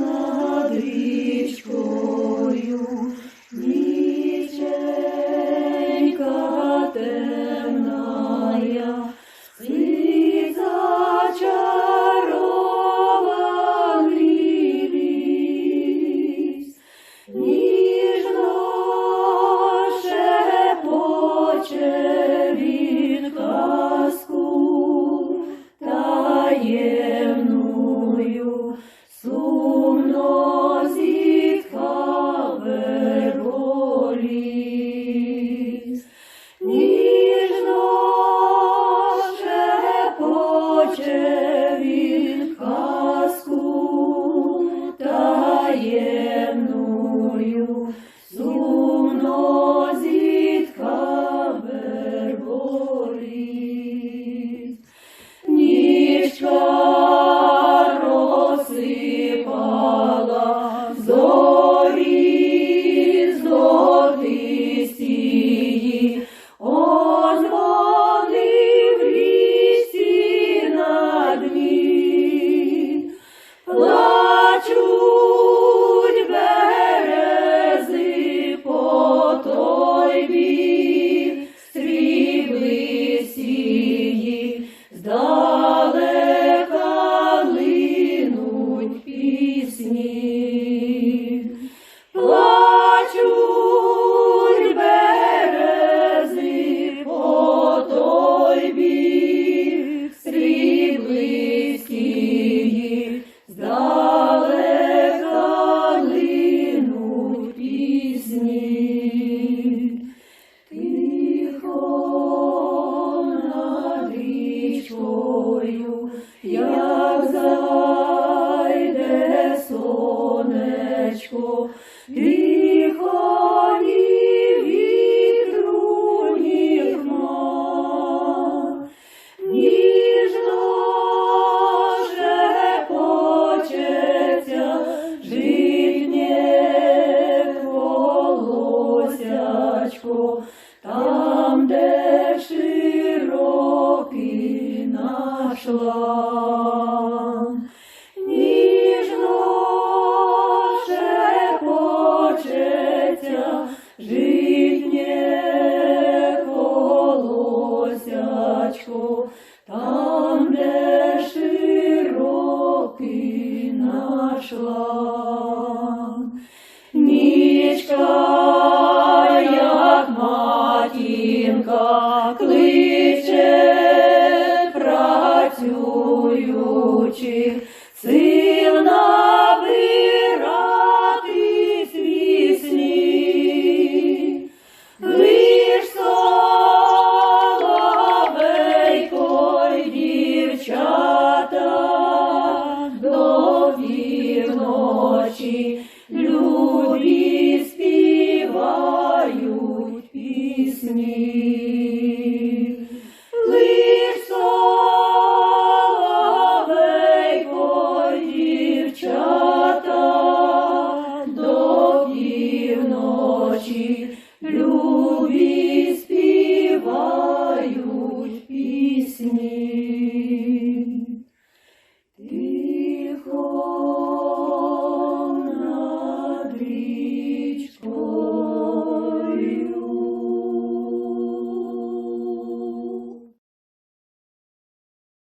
над тобою, як зайде сонечко. йшла, ніжно шепочеться, колосячко, там, де широкий нашла.